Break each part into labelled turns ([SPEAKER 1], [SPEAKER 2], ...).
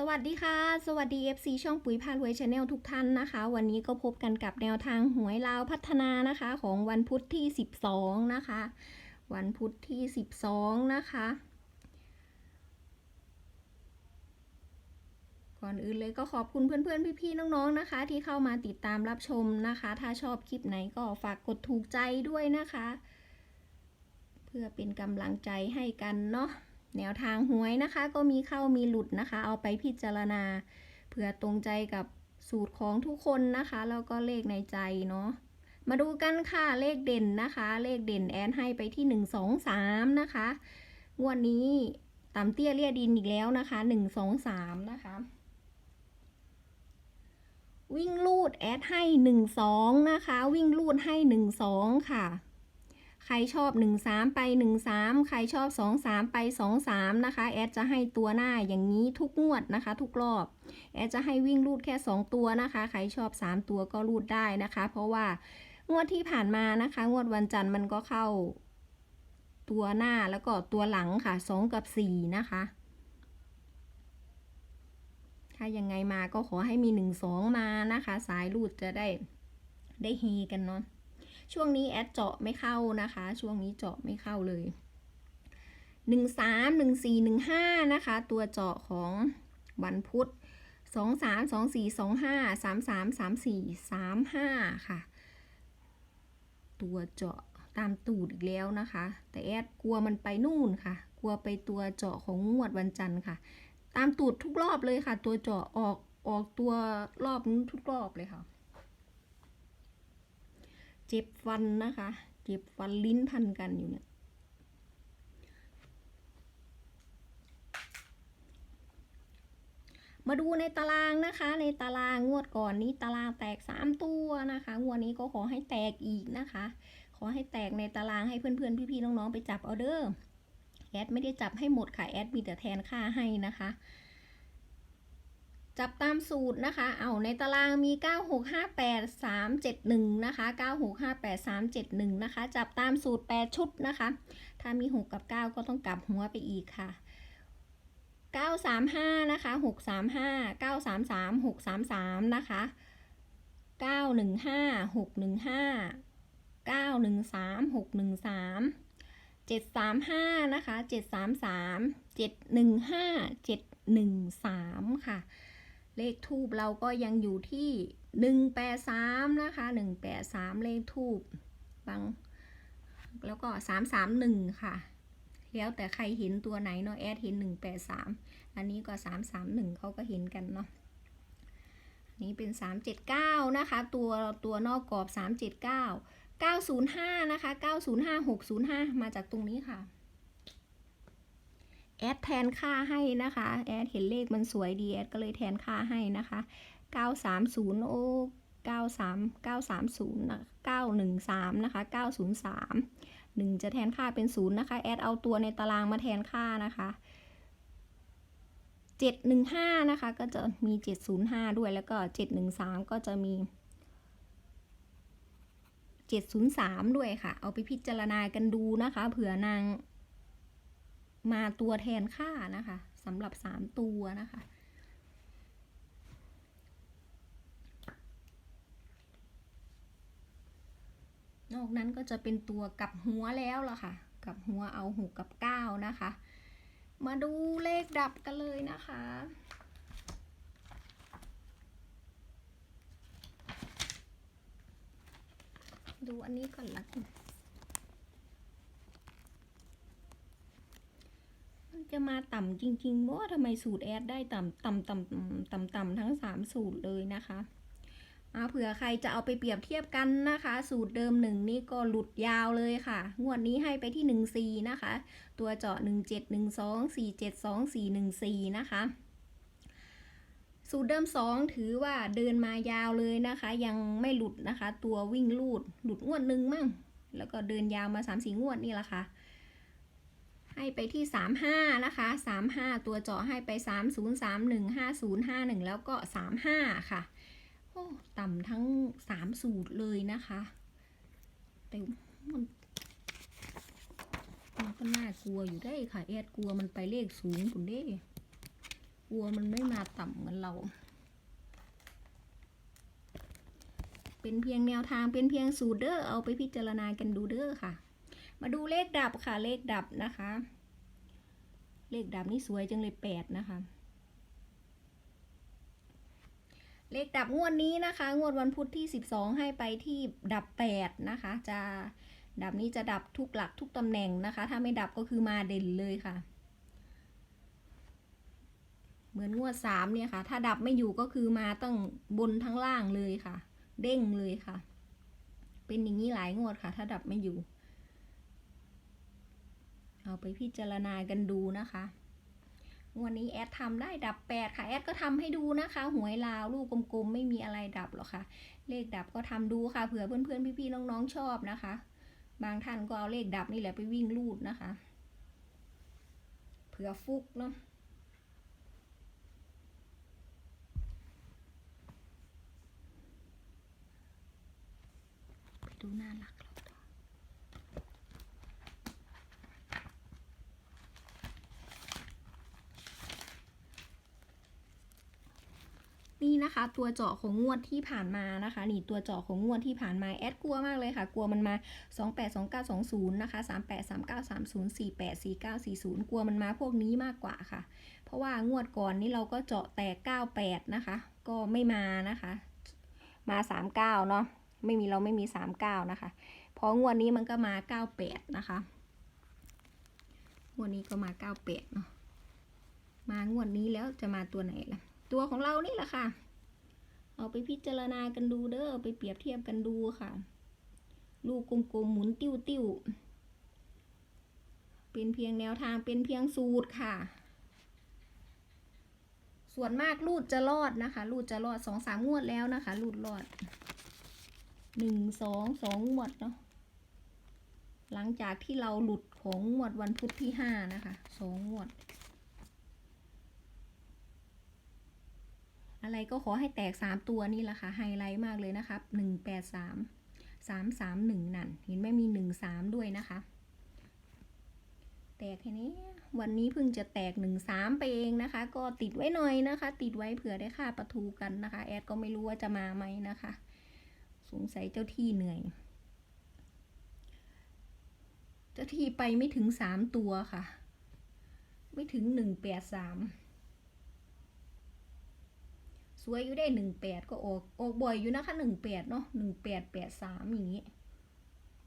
[SPEAKER 1] สวัสดีค่ะ สวัสดี FC ช่องปุ๋ยพารวยชาแนลทุกท่านนะคะ วันนี้ก็พบกันกับแนวทางหวยลาวพัฒนานะคะ ของวันพุธที่ 12 นะคะ วันพุธที่ 12 นะคะ ก่อนอื่นเลยก็ขอบคุณเพื่อนๆ พี่ๆ น้องๆ นะคะ ที่เข้ามาติดตามรับชมนะคะ ถ้าชอบคลิปไหนก็ฝากกดถูกใจด้วยนะคะ เพื่อเป็นกำลังใจให้กันเนาะ แนวทางหวยนะคะ ก็มีเข้ามีหลุดนะคะ เอาไปพิจารณาเผื่อตรงใจกับสูตรของทุกคนนะคะ แล้วก็เลขในใจเนาะมาดูกันค่ะเลขเด่นนะคะ เลขเด่นแอนให้ไปที่ 1 2 3 นะคะ งวดนี้ต่ำเตี้ยเลียดินอีกแล้วนะคะ 1 2 3 นะคะ วิ่งลูดแอดให้ 1 2 นะคะ วิ่งลูดให้ 1 2 ค่ะ ใครชอบ 1 3 ไป 1 3 ใครชอบ 2 3 ไป 2 3 นะคะ แอดจะให้ตัวหน้าอย่างนี้ทุกงวดนะคะ ทุกรอบ แอดจะให้วิ่งรูดแค่ 2 ตัวนะคะ ใครชอบ 3 ตัวก็รูดได้นะคะ เพราะว่างวดที่ผ่านมานะคะ งวดวันจันทร์มันก็เข้า ตัวหน้าแล้วก็ตัวหลังค่ะ 2 กับ 4 นะคะ ถ้ายังไงมาก็ขอให้มี 1 2 มานะคะ สายรูดจะได้ได้เฮกันเนาะ ช่วงนี้แอดเจาะไม่เข้านะคะ ช่วงนี้เจาะไม่เข้าเลยหนึ่งสามหนึ่งสี่หนึ่งห้านะคะ ตัวเจาะของวันพุธสองสามสองสี่สองห้าสามสามสามสี่สามห้าค่ะ ตัวเจาะตามตูดอีกแล้วนะคะ แต่แอดกลัวมันไปนู่นค่ะ กลัวไปตัวเจาะของงวดวันจันทร์ค่ะ ตามตูดทุกรอบเลยค่ะ ตัวเจาะออกออกตัวรอบนู้นทุกรอบเลยค่ะ เจ็บฟันนะคะ เจ็บฟันลิ้นพันกันอยู่เนี่ย มาดูในตารางนะคะ ในตารางงวดก่อนนี้ตารางแตก 3 ตัวนะคะ งวดนี้ก็ขอให้แตกอีกนะคะ ขอให้แตกในตารางให้เพื่อนๆ พี่ๆ น้องๆ ไปจับเอาเด้อ แอดไม่ได้จับให้หมดค่ะ แอดมีแต่แทนค่าให้นะคะ จับตามสูตรนะคะ เอาในตารางมี 9658371 นะคะ 9658371 นะคะ จับตามสูตร 8 ชุดนะคะ ถ้ามี 6 กับ 9 ก็ต้องกลับหัวไปอีกค่ะ 935 นะคะ 635 933 633 นะคะ 915 615 913 613 735 นะคะ 733 715 713 ค่ะ เลขทูบเราก็ยังอยู่ที่หนึ่งแปดสามนะคะหนึ่งแปดสามเลขทูบบางแล้วก็สามสามหนึ่งค่ะ แล้วแต่ใครเห็นตัวไหนเนาะแอดเห็นหนึ่งแปดสามอันนี้ก็สามสามหนึ่งเขาก็เห็นกันเนาะนี้เป็นสามเจ็ดเก้านะคะ ตัวตัวนอกกรอบสามเจ็ดเก้าเก้าศูนย์ห้านะคะเก้าศูนย์ห้าหกศูนย์ห้ามาจากตรงนี้ค่ะ แอดแทนค่าให้นะคะ แอดเห็นเลขมันสวยดีแอดก็เลยแทนค่าให้นะคะ 930 โอ้ 93 930นะ913 นะคะ 903 1 จะแทนค่าเป็น 0 นะคะ แอดเอาตัวในตารางมาแทนค่านะคะ715 นะคะ ก็จะมี 705 ด้วยแล้วก็ 713 ก็จะมี 703 ด้วยค่ะ เอาไปพิจารณากันดูนะคะ เผื่อนาง มาตัวแทนค่านะคะสำหรับ 3 ตัวนะคะ นอกนั้นก็จะเป็นตัวกลับหัวแล้วล่ะค่ะกลับหัวเอาหกกับเก้านะคะ มาดูเลขดับกันเลยนะคะดูอันนี้ก่อนละกัน มัน จะมาต่ำจริงๆว่าทำไมสูตรแอดได้ต่ำต่ำต่ำต่ำต่ำทั้ง 3 สูตรเลยนะคะเผื่อใครจะเอาไปเปรียบเทียบกันนะคะ สูตรเดิมหนึ่งนี่ก็หลุดยาวเลยค่ะ งวดนี้ให้ไปที่ 1 4 นะคะ ตัวเจาะ 1 7 1 2 4 7 2 4 1 4 นะคะ สูตรเดิม 2 ถือว่าเดินมายาวเลยนะคะ ยังไม่หลุดนะคะ ตัววิ่งลูด หลุดงวดหนึ่งมั่ง แล้วก็เดินยาวมา 3 4 งวดนี่แหละค่ะ ให้ไปที่ 35 นะคะ 35 ตัวเจาะให้ไป 3031 5051 แล้วก็ 35 ค่ะ โอ้ ต่ำทั้ง 3 สูตรเลยนะคะแต่มันมันก็น่ากลัวอยู่ได้ค่ะแอดกลัวมันไปเลขสูงคุณเด้กลัวมันไม่มาต่ำเหมือนเรา เป็นเพียงแนวทางเป็นเพียงสูตรเด้อเอาไปพิจารณากันดูเด้อค่ะ มาดูเลขดับค่ะ เลขดับนะคะ เลขดับนี่สวยจังเลยแปดนะคะ เลขดับงวดนี้นะคะ งวดวันพุธที่12ให้ไปที่ดับ8นะคะ จะดับนี้จะดับทุกหลักทุกตำแหน่งนะคะ ถ้าไม่ดับก็คือมาเด่นเลยค่ะ เหมือนงวด3เนี่ยค่ะ ถ้าดับไม่อยู่ก็คือมาตั้งบนทั้งล่างเลยค่ะ เด้งเลยค่ะ เป็นอย่างนี้หลายงวดค่ะ ถ้าดับไม่อยู่ เอาไปพิจารณากันดูนะคะ วันนี้แอดทำได้ดับแปดค่ะ แอดก็ทำให้ดูนะคะ หวยลาวลูกกลมๆ ไม่มีอะไรดับหรอกค่ะ เลขดับก็ทำดูค่ะ เผื่อเพื่อนๆ พี่ๆ น้องๆ ชอบนะคะ บางท่านก็เอาเลขดับนี่แหละไปวิ่งลูดนะคะ เผื่อฟุกเนาะไปดูน่ารักเราต่อ นี่นะคะตัวเจาะของงวดที่ผ่านมานะคะ นี่ตัวเจาะของงวดที่ผ่านมาแอดกลัวมากเลยค่ะ กลัวมันมา 282920 นะคะ 383930 484940 กลัวมันมาพวกนี้มากกว่าค่ะ เพราะว่างวดก่อนนี้เราก็เจาะแตก98 นะคะ ก็ไม่มานะคะ มา 39 เนาะไม่มีเราไม่มี 39 นะคะ พองวดนี้มันก็มา 98 นะคะงวดนี้ก็มา 98 เนาะมางวดนี้แล้วจะมาตัวไหนล่ะ ตัวของเรานี่แหละค่ะ เอาไปพิจารณากันดูเด้อไปเปรียบเทียบกันดูค่ะ ลูกกลมๆหมุนติ้วติ้วเป็นเพียงแนวทางเป็นเพียงสูตรค่ะ ส่วนมากลูดจะรอดนะคะลูดจะรอดสองสามงวดแล้วนะคะลูดรอดหนึ่งสองสองงวดเนาะหลังจากที่เราหลุดของงวดวันพุธที่ห้านะคะสองงวด อะไรก็ขอให้แตก 3 ตัวนี่แหละค่ะไฮไลท์มากเลยนะคะ183 331 นั่น เห็นไหมมี 13 ด้วยนะคะ แตกแค่นี้วันนี้เพิ่งจะแตก 13 ไปเองนะคะ ก็ติดไว้หน่อยนะคะ ติดไว้เผื่อได้ค่าประทูกันนะคะ แอดก็ไม่รู้ว่าจะมาไหมนะคะ สงสัยเจ้าที่เหนื่อยเจ้าที่ไปไม่ถึง 3 ตัวค่ะ ไม่ถึง 183 วยอยู่ได้หนึ่งแปดก็ออกออกบ่อยอยู่นะคะหนึ่งแปดเนาะหนึ่งแปดแปดสามอย่างนี้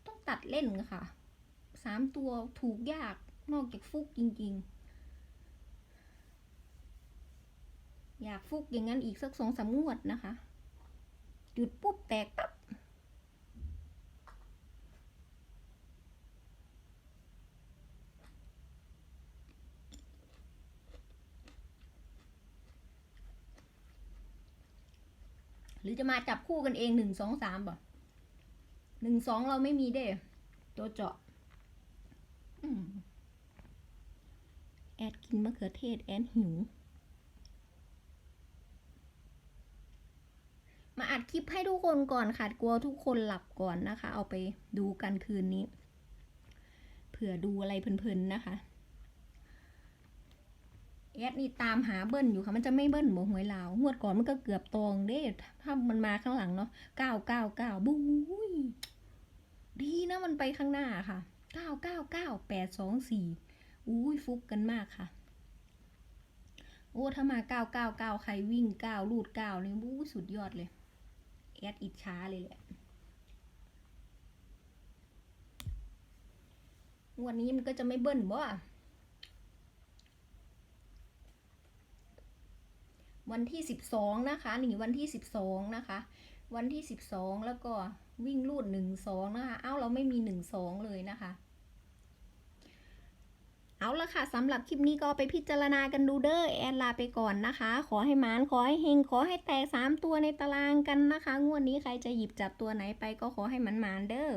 [SPEAKER 1] ต้องตัดเล่นค่ะสามตัวถูกยากนอกจากฟุกจริง ๆ อยากฟุกอย่างนั้นอีกสักสองสามงวดนะคะหยุดปุ๊บแตกปั๊บ หรือจะมาจับคู่กันเองหนึ่งสองสามบ่หนึ่งสองเราไม่มีเด้ ตัวเจาะแอดกินมะเขือเทศแอดหิว มาอัดคลิปให้ทุกคนก่อนค่ะ กลัวทุกคนหลับก่อนนะคะ เอาไปดูกันคืนนี้ เผื่อดูอะไรเพลินๆนะคะ แอดนี่ตามหาเบิ้ลอยู่ค่ะ มันจะไม่เบิ้ลบ่หวยลาว งวดก่อนมันก็เกือบตรงเด้ถ้ามันมาข้างหลังเนาะเก้าเก้าเก้าบุ้ยดีนะมันไปข้างหน้าค่ะเก้าเก้าเก้าแปดสองสี่อุ้ยฟุกกันมากค่ะ โอ้ถ้ามาเก้าเก้าเก้าใครวิ่งเก้าลูดเก้านี่บู้สุดยอดเลย แอดอิจฉาเลยแหละงวันนี้มันก็จะไม่เบิ้ลบ่ วันที่สิบสองนะคะนี่วันที่สิบสองนะคะ วันที่สิบสองแล้วก็วิ่งลูดหนึ่งสองนะคะ เอ้าเราไม่มีหนึ่งสองเลยนะคะ เอาละค่ะสำหรับคลิปนี้ก็ไปพิจารณากันดูเด้อแอนลาไปก่อนนะคะ ขอให้มานขอให้เฮงขอให้แตกสามตัวในตารางกันนะคะ งวดนี้ใครจะหยิบจับตัวไหนไปก็ขอให้มันมานเด้อ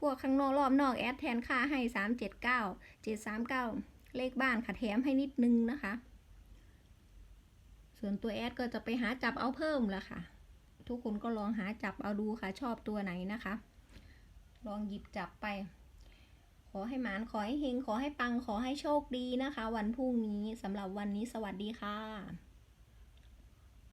[SPEAKER 1] พวกข้างนอกรอบนอกแอดแทนค่าให้สามเจ็ดเก้าเจ็ดสามเก้าเลขบ้านค่ะแถมให้นิดนึงนะคะ ส่วนตัวแอดก็จะไปหาจับเอาเพิ่มละค่ะ ทุกคนก็ลองหาจับเอาดูค่ะ ชอบตัวไหนนะคะ ลองหยิบจับไป ขอให้หมานขอให้เฮงขอให้ปังขอให้โชคดีนะคะ วันพรุ่งนี้สำหรับวันนี้สวัสดีค่ะ